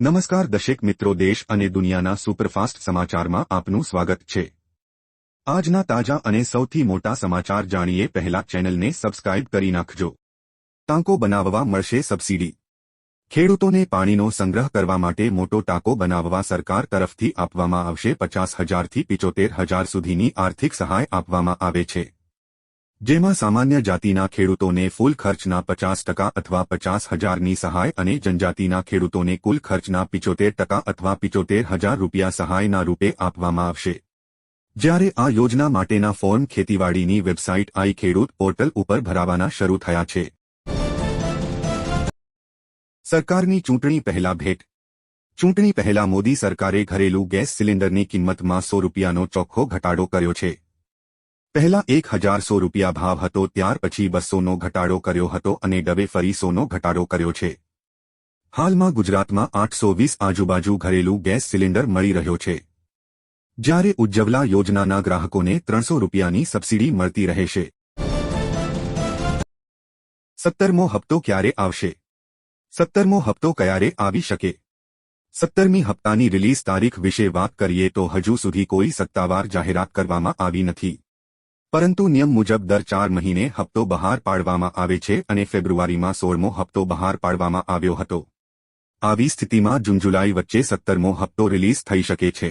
નમસ્કાર દશેક મિત્રો, દેશ અને દુનિયાના સુપરફાસ્ટ સમાચારમાં આપનું સ્વાગત છે. આજના તાજા અને સૌથી મોટા સમાચાર જાણીએ પહેલા ચેનલને સબસ્ક્રાઇબ કરી નાખજો. ટાંકો બનાવવા મળશે સબસિડી. ખેડૂતોને પાણીનો સંગ્રહ કરવા માટે મોટો ટાંકો બનાવવા સરકાર તરફથી આપવામાં આવશે પચાસ હજારથી પિચોતેર હજાર સુધીની આર્થિક સહાય આપવામાં આવે છે. જેમાં સામાન્ય જાતિના ખેડૂતોને ફૂલ ખર્ચના પચાસ ટકા અથવા પચાસ હજારની સહાય અને જનજાતિના ખેડૂતોને કુલ ખર્ચના પિચોતેર ટકા અથવા પિચોતેર હજાર રૂપિયા સહાયના રૂપે આપવામાં આવશે. જ્યારે આ યોજના માટેના ફોર્મ ખેતીવાડીની વેબસાઇટ આઈ ખેડૂત પોર્ટલ ઉપર ભરાવાના શરૂ થયા છે. સરકારની ચૂંટણી પહેલા ભેટ. ચૂંટણી પહેલા મોદી સરકારે ઘરેલું ગેસ સિલિન્ડરની કિંમતમાં સો રૂપિયાનો ચોખ્ખો ઘટાડો કર્યો છે. પહેલા એક હજારસો રૂપિયા ભાવ હતો, ત્યાર પછી બસોનો ઘટાડો કર્યો હતો અને ડબે ફરી સોનો ઘટાડો કર્યો છે. હાલમાં ગુજરાતમાં આઠસો વીસ આજુબાજુ ઘરેલું ગેસ સિલિન્ડર મળી રહ્યો છે. જ્યારે ઉજ્જવલા યોજનાના ગ્રાહકોને ત્રણસો રૂપિયાની સબસિડી મળતી રહેશે સત્તરમો હપ્તો ક્યારે આવશે? સત્તરમો હપ્તો ક્યારે આવી શકે? સત્તરમી હપ્તાની રિલીઝ તારીખ વિશે વાત કરીએ તો હજુ સુધી કોઈ સત્તાવાર જાહેરાત કરવામાં આવી નથી. પરંતુ નિયમ મુજબ દર ચાર મહિને હપ્તો બહાર પાડવામાં આવે છે અને ફેબ્રુઆરીમાં સોળમો હપ્તો બહાર પાડવામાં આવ્યો હતો. આવી સ્થિતિમાં જૂન જુલાઈ વચ્ચે સત્તરમો હપ્તો રિલીઝ થઈ શકે છે.